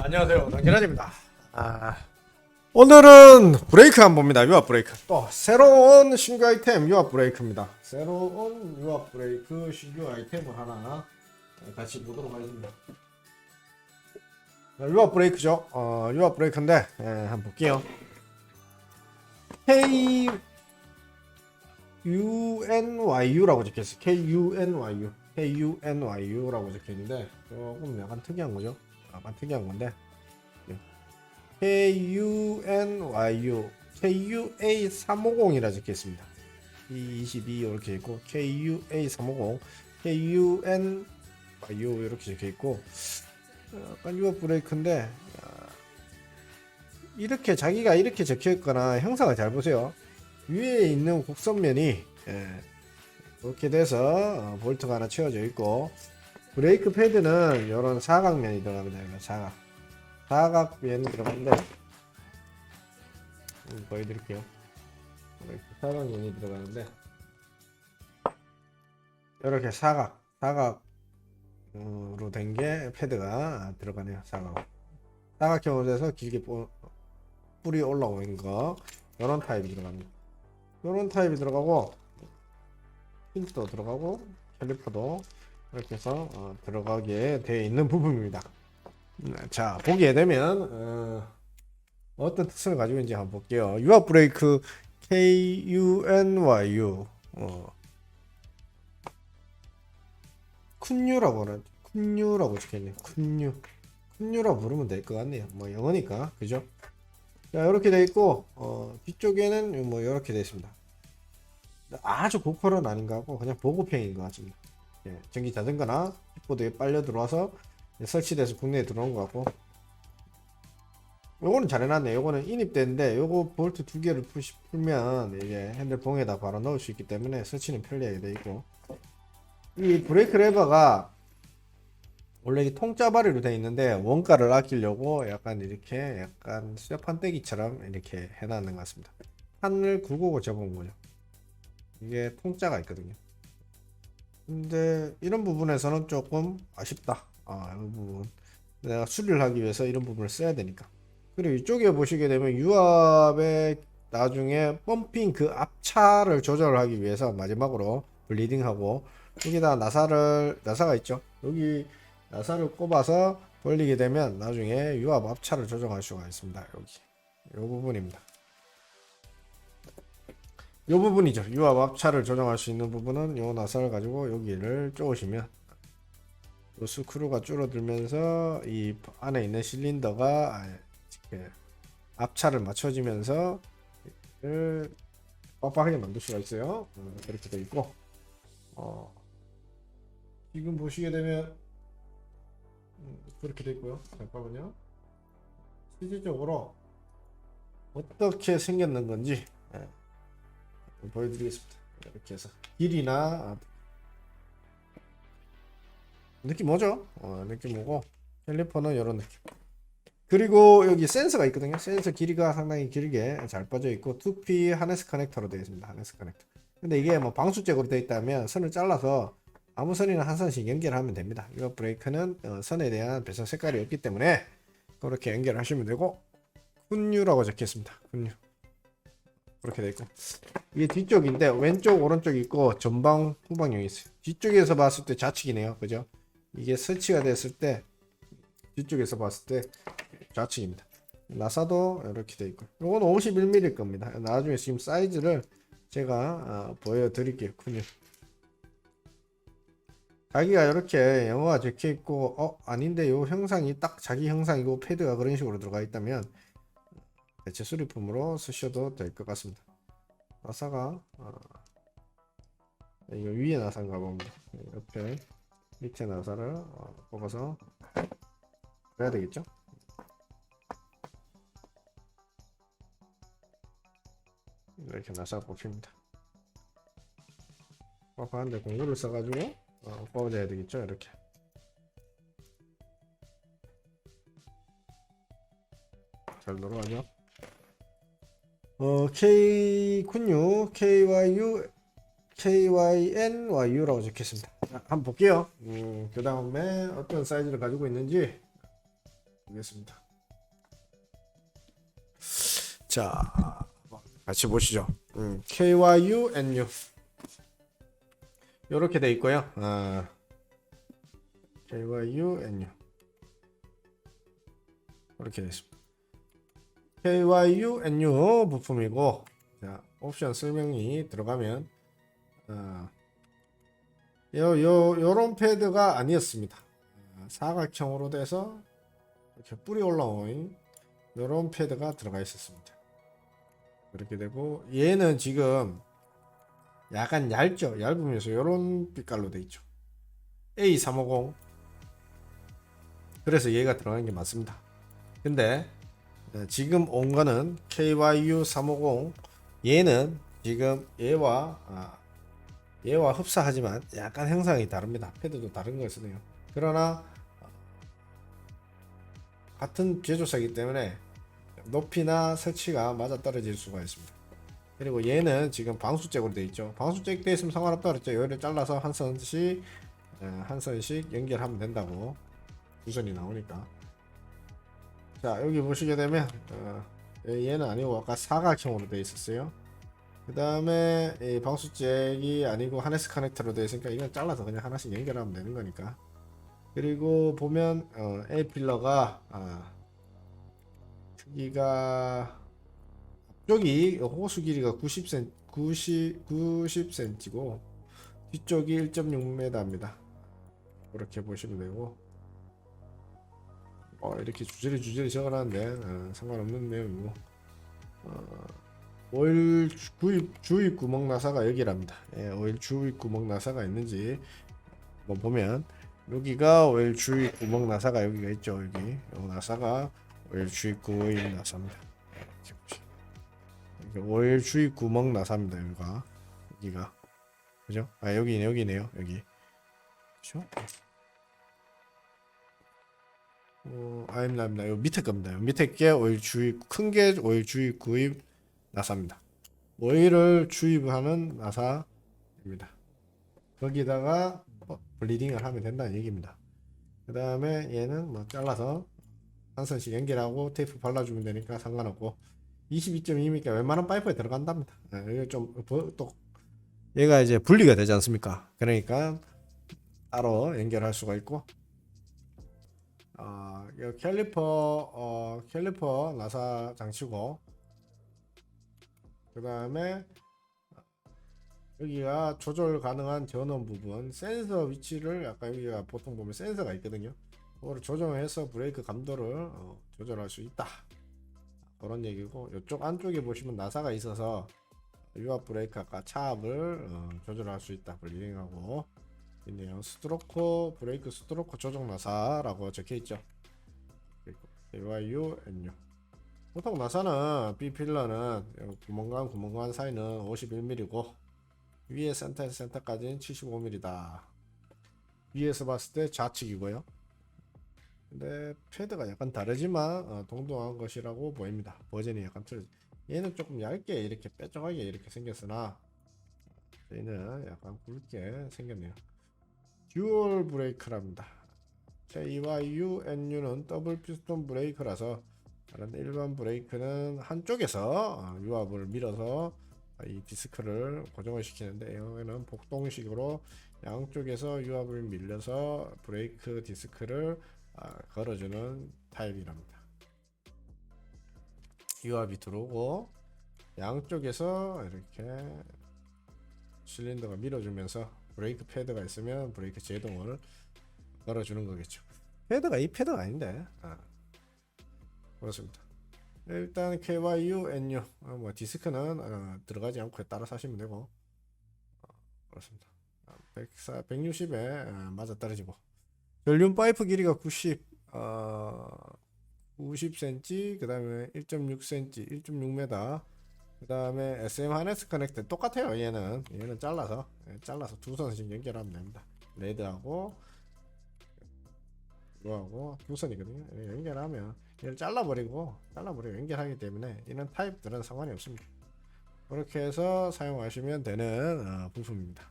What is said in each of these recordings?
안녕하세요. 당진환입니다. 아, 오늘은 브레이크 한번 봅니다. 유압 브레이크. 또 새로운 신규 아이템 유압 브레이크입니다. 새로운 유압 브레이크 신규 아이템을 하나 같이 보도록 하겠습니다. 자, 유압 브레이크죠. 어, 유압 브레이크인데 예, 한번 볼게요. K UNYU라고 적혀있어요. KUNYU. KUNYU라고 적혀있는데 조금 약간 특이한 거죠. 약간 특이한 건데 KUNYU KUA350이라 적혀 있습니다. E22 이렇게 있고 KUA350 KUNYU 이렇게 적혀 있고 약간 유압 브레이크인데 아, 이렇게 자기가 이렇게 적혀 있거나 형상을 잘 보세요. 위에 있는 곡선면이 예, 이렇게 돼서 어, 볼트가 하나 채워져 있고 브레이크 패드는 이런 사각면이 들어갑니다. 이거 사각 사각면이 들어가는데 음, 보여드릴게요. 브레이크 사각면이 들어가는데 이렇게 사각 사각으로 된 게 패드가 들어가네요. 사각 사각형으로 돼서 길게 뽀- 뿌리 올라오는 거 이런 타입이 들어갑니다. 이런 타입이 들어가고 핀도 들어가고 캘리퍼도 이렇게 해서 어, 들어가게 되어 있는 부분입니다. 음, 자 보게 되면 어, 떤 특성을 가지고 있는지 한번 볼게요. 유압 브레이크 KUNYU 어, 쿤유라고 하는 쿤유라고 적혀있네요. 쿤유 쿤유라고 부르면 될 것 같네요. 뭐 영어니까 그죠? 자 이렇게 돼 있고 어, 뒤쪽에는 뭐 이렇게 되어 있습니다. 아주 고퀄은 아닌 것 같고 그냥 보급형인 것 같습니다. 예, 전기 자전거나 킥보드에 빨려 들어와서 설치돼서 국내에 들어온 것 같고 요거는 잘 해놨네. 요거는 인입되는데 요거 볼트 두 개를 푸시, 풀면 이게 핸들 봉에다 바로 넣을 수 있기 때문에 설치는 편리하게 돼 있고 이 브레이크 레버가 원래 이 통짜바리로 되어 있는데 원가를 아끼려고 약간 이렇게 약간 쇠판떼기처럼 이렇게 해놨는 것 같습니다. 판을 굵고 접은 거죠. 이게 통짜가 있거든요. 근데 이런 부분에서는 조금 아쉽다. 아, 이 부분. 내가 수리를 하기 위해서 이런 부분을 써야 되니까. 그리고 이쪽에 보시게 되면 유압에 나중에 펌핑 그 앞차를 조절을 하기 위해서 마지막으로 블리딩하고 여기다 나사를 나사가 있죠. 여기 나사를 꼽아서 벌리게 되면 나중에 유압 앞차를 조정할 수가 있습니다. 여기 이 부분입니다. 이 부분이죠. 유압 앞차를 조정할 수 있는 부분은 이 나사를 가지고 여기를 쪼으시면 요 스크루가 줄어들면서 이 안에 있는 실린더가 아, 이렇게 앞차를 맞춰지면서 빡빡하게 만들 수가 있어요. 어, 이렇게 돼 있고 어, 지금 보시게 되면 음, 그렇게 돼 있고요. 잠깐만요. 실질적으로 어떻게 생겼는 건지 예, 보여드리겠습니다. 이렇게 해서 길이나 아, 느낌 오죠? 어, 느낌 오고 캘리퍼는 이런 느낌. 그리고 여기 센서가 있거든요. 센서 길이가 상당히 길게 잘 빠져 있고 2P 하네스 커넥터로 되어 있습니다. 하네스 커넥터. 근데 이게 뭐 방수적으로 되어 있다면 선을 잘라서 아무 선이나 한 선씩 연결하면 됩니다. 이 브레이크는 어, 선에 대한 배선 색깔이 없기 때문에 그렇게 연결하시면 되고 훈유라고 적혀 있습니다. 훈유. 그렇게 돼 있고 이게 뒤쪽인데 왼쪽 오른쪽 있고 전방 후방형이 있어요. 뒤쪽에서 봤을 때 좌측이네요. 그죠? 이게 설치가 됐을 때 뒤쪽에서 봤을 때 좌측입니다. 나사도 이렇게 돼 있고 이건 51mm일 겁니다. 나중에 지금 사이즈를 제가 어, 보여드릴게요. 군요. 자기가 이렇게 영어가 적혀 있고 어 아닌데 요 형상이 딱 자기 형상이고 패드가 그런 식으로 들어가 있다면 대체 수리품으로 쓰셔도 될 것 같습니다. 나사가 어, 이거 위에 나사인가 봅니다. 옆에 밑에 나사를 어, 뽑아서 해야 되겠죠? 이렇게 나사 뽑힙니다. 뽑았는데 공구를 써가지고 어, 뽑아줘야 되겠죠? 이렇게. 잘 돌아가죠? 어, K96, KYU, KYNYU라고 적혔습니다. 자, 한번 볼게요. 음, 그 다음에 어떤 사이즈를 가지고 있는지 보겠습니다. 자, 같이 보시죠. 음, KYU, NU 이렇게 돼 있고요. 아, KYU, NU 이렇게 돼 있습니다. KYU, NU 부품이고, 자, 옵션 설명이 들어가면, 어, 요, 요, 요런 패드가 아니었습니다. 아, 사각형으로 돼서 이렇게 뿌리 올라온 요런 패드가 들어가 있었습니다. 그렇게 되고 얘는 지금 약간 얇죠. 얇으면서 요런 빛깔로 돼 있죠. A350 그래서 얘가 들어간 게 맞습니다. 근데 어, 지금 온 거는 KYU350 얘는 지금 얘와 아, 얘와 흡사하지만 약간 형상이 다릅니다. 패드도 다른 걸 쓰네요. 그러나 어, 같은 제조사이기 때문에 높이나 설치가 맞아 떨어질 수가 있습니다. 그리고 얘는 지금 방수잭으로 되어 있죠. 방수잭 되어 있으면 상관없다 그랬죠. 얘를 잘라서 한 선씩 어, 한 선씩 연결하면 된다고 두 선이 나오니까. 자 여기 보시게 되면 어, 얘는 아니고 아까 사각형으로 되어 있었어요. 그 다음에 이 방수잭이 아니고 하네스 커넥터로 되어 있으니까 이건 잘라서 그냥 하나씩 연결하면 되는 거니까. 그리고 보면 어, A 필러가 아, 크기가 앞쪽이 호수 길이가 90cm, 90, 90cm고 뒤쪽이 1.6m입니다. 그렇게 보시면 되고 어, 이렇게 주저리 주저리 적어놨는데 어, 상관없는 내용이고 어, 오일 구입 주입 구멍 나사가 여기랍니다. 예, 오일 주입 구멍 나사가 있는지 한번 보면 여기가 오일 주입 구멍 나사가 여기가 있죠. 여기 요 나사가 오일 주입 구멍 나사입니다. 이게 오일 주입 구멍 나사입니다. 여기가 여기가 그죠? 아 여기 여기네요. 여기 그죠? 어, 아닙니다. 요 밑에 겁니다. 요 밑에 게 오일 주입 큰 게 오일 주입 구입 나사입니다. 오일을 주입하는 나사입니다. 거기다가 뭐 블리딩을 하면 된다는 얘기입니다. 그 다음에 얘는 뭐 잘라서 한 선씩 연결하고 테이프 발라주면 되니까 상관없고 22.2니까 웬만한 파이프에 들어간답니다. 예, 이게 좀또 얘가 이제 분리가 되지 않습니까? 그러니까 따로 연결할 수가 있고 어, 이 캘리퍼 어, 캘리퍼 나사 장치고 그 다음에 여기가 조절 가능한 전원 부분 센서 위치를 아까 여기가 보통 보면 센서가 있거든요. 그거를 조정해서 브레이크 감도를 어, 조절할 수 있다. 그런 얘기고 이쪽 안쪽에 보시면 나사가 있어서 유압 브레이크 아까 차압을 어, 조절할 수 있다. 블리딩하고 있네요 스트로크 브레이크 스트로크 조정 나사라고 적혀 있죠 AYU NU 보통 나사는 B 필러는 구멍과 구멍간 사이는 51mm고 위에 센터에서 센터까지는 75mm다. 위에서 봤을 때 좌측이고요. 근데 패드가 약간 다르지만 어, 동등한 것이라고 보입니다. 버전이 약간 틀려. 얘는 조금 얇게 이렇게 뾰족하게 이렇게 생겼으나 얘는 약간 굵게 생겼네요. 듀얼 브레이크랍니다. KYU, NU는 더블 피스톤 브레이크라서 다른 일반 브레이크는 한쪽에서 어, 유압을 밀어서 이 디스크를 고정을 시키는데 여기는 복동식으로 양쪽에서 유압을 밀려서 브레이크 디스크를 아, 걸어주는 타입이랍니다. 유압이 들어오고 양쪽에서 이렇게 실린더가 밀어주면서 브레이크 패드가 있으면 브레이크 제동을 걸어주는 거겠죠. 패드가 이 패드가 아닌데. 아. 그렇습니다. 일단 KYU, NU 어, 뭐 디스크는 어, 들어가지 않고 따라 사시면 되고 어, 그렇습니다. 104, 160에 맞아 떨어지고 전륜 파이프 길이가 90 어, 90cm 그 다음에 1.6cm 1.6m 그 다음에 SM 하네스 커넥터 똑같아요. 얘는. 얘는 잘라서. 예, 잘라서 두 선씩 연결하면 됩니다. 레드하고 이거하고 두 선이거든요. 예, 연결하면 얘를 잘라버리고 잘라버리고 연결하기 때문에 이런 타입들은 상관이 없습니다. 그렇게 해서 사용하시면 되는 어, 부품입니다.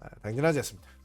아, 당연하지 않습니다